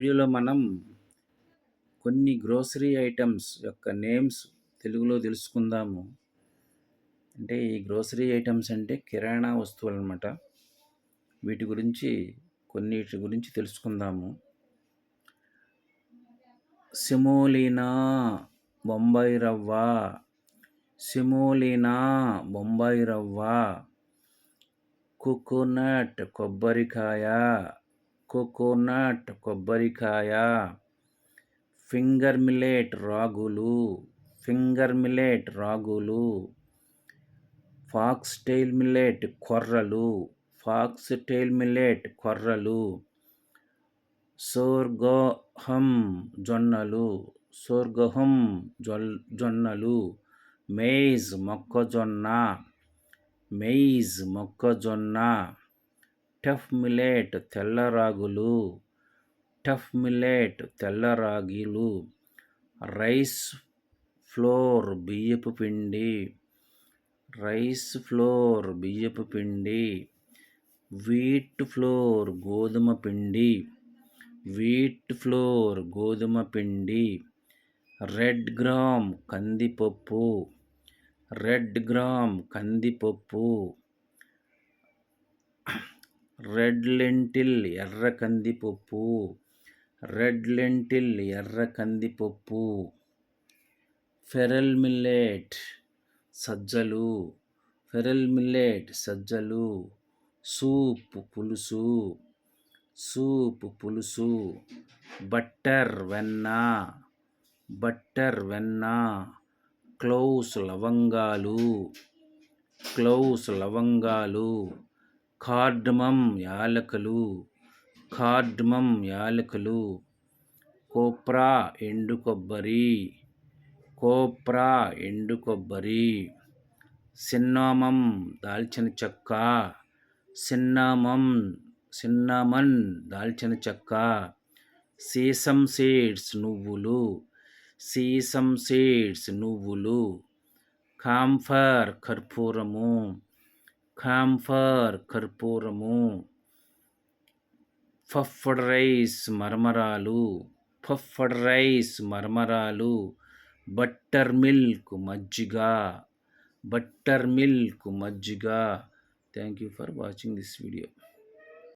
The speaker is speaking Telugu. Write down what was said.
వీడియోలో మనం కొన్ని గ్రోసరీ ఐటమ్స్ యొక్క నేమ్స్ తెలుగులో తెలుసుకుందాము. అంటే ఈ గ్రోసరీ ఐటమ్స్ అంటే కిరాణా వస్తువులు అనమాట వీటి గురించి కొన్నిటి గురించి తెలుసుకుందాము. సిమోలినా బొంబాయి రవ్వ. సిమోలినా బొంబాయి రవ్వ. కోకోనట్ కొబ్బరికాయ. కోకోనట్ కొబ్బరికాయ. ఫింగర్ మిల్లెట్ రాగులు ఫింగర్ మిల్లెట్ రాగులు. ఫాక్స్ టైల్ మిల్లెట్ కొర్రలు ఫాక్స్ టైల్ మిల్లెట్ కొర్రలు. సోర్గోహం జొన్నలు సోర్గహం జొల్ జొన్నలు. మేజ్ మొక్కజొన్న మెయిజ్ మొక్కజొన్న. టఫ్ మిలేట్ తెల్ల రాగులు టఫ్ మిలేట్ తెల్ల రాగిలు రైస్ ఫ్లోర్ బియ్యపు పిండి రైస్ ఫ్లోర్ బియ్యపు పిండి వీట్ ఫ్లోర్ గోధుమ పిండి వీట్ ఫ్లోర్ గోధుమ పిండి రెడ్ గ్రామ్ కందిపప్పు రెడ్ గ్రామ్ కందిపప్పు. రెడ్ లెంటిల్ ఎర్ర కందిపప్పు. రెడ్ లెంటిల్ ఎర్ర కందిపప్పు. ఫెరల్ మిల్లెట్ సజ్జలు. ఫెరల్ మిల్లెట్ సజ్జలు. సూప్ పులుసు. సూప్ పులుసు. బట్టర్ వెన్న. బట్టర్ వెన్న. క్లౌస్ లవంగాలు. క్లౌస్ లవంగాలు. కార్డమం యాలకులు కార్డమం యాలకులు కోప్రా ఎండు కొబ్బరి కోప్రా ఎండు కొబ్బరి సిన్నామం దాల్చిన చెక్క సిన్నామం సిన్నమన్ దాల్చిన చెక్క సీసం సీడ్స్ నువ్వులు సీసం సీడ్స్ నువ్వులు కాంఫర్ కర్పూరము కాంఫర్ కర్పూరము ఫఫ్ఫడ్ రైస్ మరమరాలు ఫఫ్ఫడ్ రైస్ మరమరాలు బట్టర్ మిల్క్ మజ్జిగ బట్టర్ మిల్క్ మజ్జిగ. Thank you for watching this video